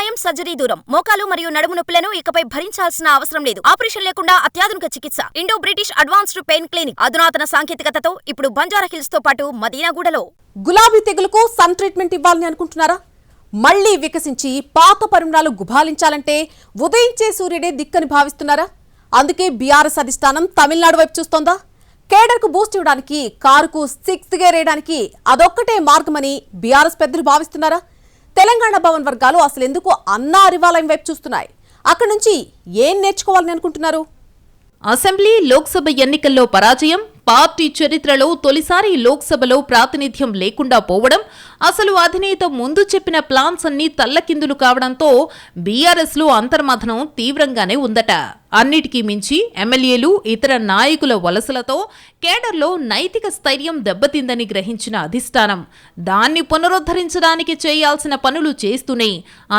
గాయం సర్జరీ దూరం. మోకాలు మరియు నడుము నొప్పులను ఇకపై భరించాల్సిన అవసరం లేదు. ఆపరేషన్ లేకుండా అత్యాధునిక చికిత్స. Indo British advanced pain clinic. అధునాతన సాంకేతికతతో ఇప్పుడు బంజారా హిల్స్తో పాటు మదీనాగూడలో. గులాబీ తెగులుకు సన్ ట్రీట్మెంట్ ఇవ్వాలని అనుకుంటున్నారా? మళ్ళీ వికసించి పాత పరిమళాలు గుభాలించాలంటే ఉదయించే సూర్యుడే దిక్కని భావిస్తున్నారా? అందుకే బీఆర్ఎస్ అధిష్టానం తమిళనాడు వైపు చూస్తోందా? కేడర్కు బూస్ట్ ఇవ్వడానికి కారుకు సిక్స్త్ గేర్ వేయడానికి అదొక్కటే మార్గమని బీఆర్ఎస్ పెద్దలు భావిస్తున్నారా? తెలంగాణ భవన్ వర్గాలు అసలు ఎందుకు అన్నా అరివాలయం వైపు చూస్తున్నాయి? అక్కడ నుంచి ఏం నేర్చుకోవాలని అనుకుంటున్నారు? అసెంబ్లీ లోక్సభ ఎన్నికల్లో పరాజయం పార్టీ చరిత్రలో తొలిసారి లోక్సభలో ప్రాతినిధ్యం లేకుండా పోవడం అసలు అధినేత ముందు చెప్పిన ప్లాన్స్ అన్నీ తల్లకిందులు కావడంతో బీఆర్ఎస్లో అంతర్మథనం తీవ్రంగానే ఉందట. అన్నిటికీ మించి ఎమ్మెల్యేలు ఇతర నాయకుల వలసలతో కేడర్లో నైతిక స్థైర్యం దెబ్బతిందని గ్రహించిన అధిష్టానం దాన్ని పునరుద్ధరించడానికి చేయాల్సిన పనులు చేస్తూనే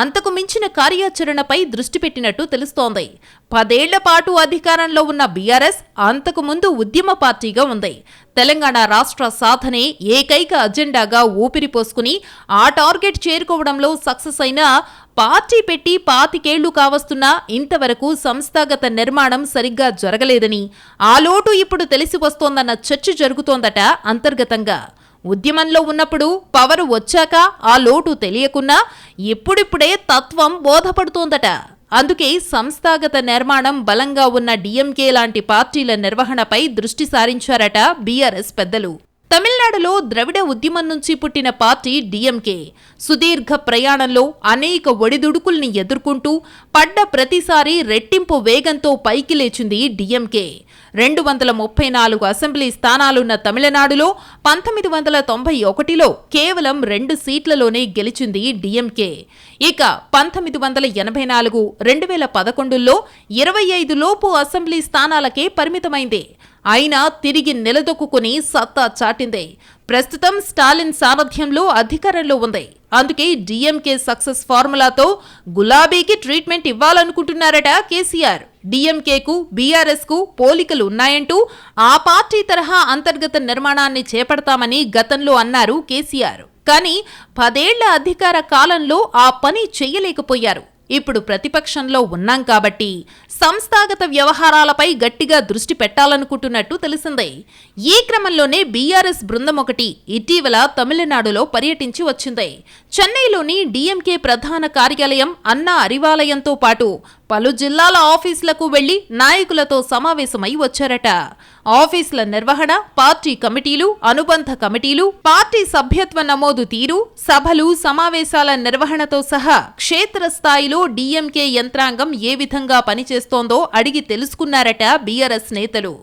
అంతకు మించిన కార్యాచరణపై దృష్టి పెట్టినట్టు తెలుస్తోంది. పదేళ్ళ పాటు అధికారంలో ఉన్న బీఆర్ఎస్ అంతకు ముందు ఉద్యమ పార్టీగా ఉంది. తెలంగాణ రాష్ట్ర సాధనే ఏకైక అజెండాగా ఊపిరి పోసుకుని ఆ టార్గెట్ చేరుకోవడంలో సక్సెస్ అయిన పార్టీ పెట్టి పాతికేళ్ళు కావస్తున్నా ఇంతవరకు సంస్థాగత నిర్మాణం సరిగ్గా జరగలేదని ఆ లోటు ఇప్పుడు తెలిసి వస్తోందన్న చర్చ జరుగుతోందట అంతర్గతంగా. ఉద్యమంలో ఉన్నప్పుడు పవర్ వచ్చాక ఆ లోటు తెలియకున్నా ఇప్పుడిప్పుడే తత్వం బోధపడుతోందట. అందుకే సంస్థాగత నిర్మాణం బలంగా ఉన్న డిఎంకే లాంటి పార్టీల నిర్వహణపై దృష్టి సారించారట బీఆర్ఎస్ పెద్దలు. తమిళనాడులో ద్రవిడ ఉద్యమం నుంచి పుట్టిన పార్టీ డిఎంకే. సుదీర్ఘ ప్రయాణంలో అనేక ఒడిదుడుకుల్ని ఎదుర్కొంటూ పడ్డ ప్రతిసారి రెట్టింపు వేగంతో పైకి లేచింది డిఎంకే. రెండు వందల ముప్పై నాలుగు అసెంబ్లీ స్థానాలున్న తమిళనాడులో పంతొమ్మిది వందల తొంభై ఒకటిలో కేవలం రెండు సీట్లలోనే గెలిచింది డిఎంకే. ఇక పంతొమ్మిది వందల ఎనభై నాలుగు రెండు వేల పదకొండులో ఇరవై ఐదు లోపు అసెంబ్లీ స్థానాలకే పరిమితమైంది. అయినా తిరిగి నిలదొక్కుని సత్తా చాటింది. ప్రస్తుతం స్టాలిన్ సారథ్యంలో అధికారంలో ఉంది. అందుకే డిఎంకే సక్సెస్ ఫార్ములాతో గులాబీకి ట్రీట్మెంట్ ఇవ్వాలనుకుంటున్నారట కేసీఆర్. డిఎంకేకు బీఆర్ఎస్కు పోలికలు ఉన్నాయంటూ ఆ పార్టీ తరహా అంతర్గత నిర్మాణాన్ని చేపడతామని గతంలో అన్నారు కేసీఆర్. కానీ పదేళ్ళ అధికార కాలంలో ఆ పని చేయలేకపోయారు. ఇప్పుడు ప్రతిపక్షంలో ఉన్నాం కాబట్టి సంస్థాగత వ్యవహారాలపై గట్టిగా దృష్టి పెట్టాలనుకుంటున్నట్టు తెలిసిందే. ఈ క్రమంలోనే బీఆర్ఎస్ బృందం ఒకటి ఇటీవల తమిళనాడులో పర్యటించి వచ్చింది. చెన్నైలోని డీఎంకే ప్రధాన కార్యాలయం అన్నా అరివాలయంతో పాటు పలు జిల్లాల ఆఫీసులకు వెళ్ళి నాయకులతో సమావేశమై వచ్చారట. ఆఫీసుల నిర్వహణ పార్టీ కమిటీలు అనుబంధ కమిటీలు పార్టీ సభ్యత్వ నమోదు తీరు సభలు సమావేశాల నిర్వహణతో సహా క్షేత్రస్థాయిలో డీఎంకే యంత్రాంగం ఏ విధంగా పనిచేస్తోందో అడిగి తెలుసుకున్నారట బీఆర్ఎస్ నేతలు.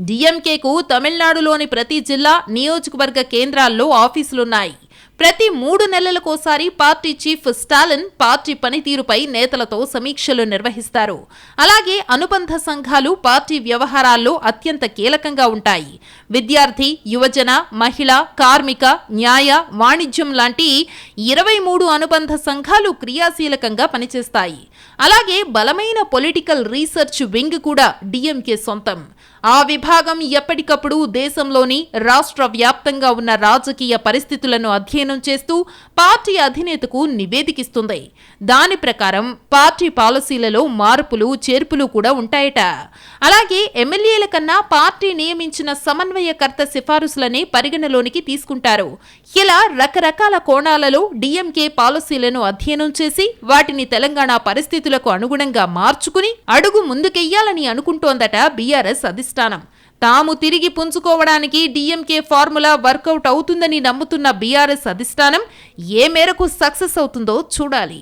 డీఎంకేకు తమిళనాడులోని ప్రతి జిల్లా నియోజకవర్గ కేంద్రాల్లో ఆఫీసులున్నాయి. ప్రతి మూడు నెలలకోసారి పార్టీ చీఫ్ స్టాలిన్ పార్టీ పనితీరుపై నేతలతో సమీక్షలు నిర్వహిస్తారు. అలాగే అనుబంధ సంఘాలు పార్టీ వ్యవహారాల్లో అత్యంత కీలకంగా ఉంటాయి. విద్యార్థి యువజన మహిళ కార్మిక న్యాయ వాణిజ్యం లాంటి ఇరవై మూడు అనుబంధ సంఘాలు క్రియాశీలకంగా పనిచేస్తాయి. అలాగే బలమైన పొలిటికల్ రీసెర్చ్ వింగ్ కూడా డిఎంకే సొంతం. ఆ విభాగం ఎప్పటికప్పుడు దేశంలోని రాష్ట్ర వ్యాప్తంగా ఉన్న రాజకీయ పరిస్థితులను అధ్యయనం అధ్యయనం చేస్తూ పార్టీ అధినేతకు నివేదికిస్తుంది. దాని ప్రకారం పార్టీ పాలసీలలో మార్పులు చేర్పులు కూడా ఉంటాయట. అలాగే ఎమ్మెల్యేల కన్నా పార్టీ నియమించిన సమన్వయకర్త సిఫారసులనే పరిగణలోనికి తీసుకుంటారు. ఇలా రకరకాల కోణాలలో డిఎంకే పాలసీలను అధ్యయనం చేసి వాటిని తెలంగాణ పరిస్థితులకు అనుగుణంగా మార్చుకుని అడుగు ముందుకెయ్యాలని అనుకుంటోందట బీఆర్ఎస్ అధిష్టానం. తాము తిరిగి పుంజుకోవడానికి డీఎంకే ఫార్ములా వర్కౌట్ అవుతుందని నమ్ముతున్న బీఆర్ఎస్ అధిష్టానం ఏ మేరకు సక్సెస్ అవుతుందో చూడాలి.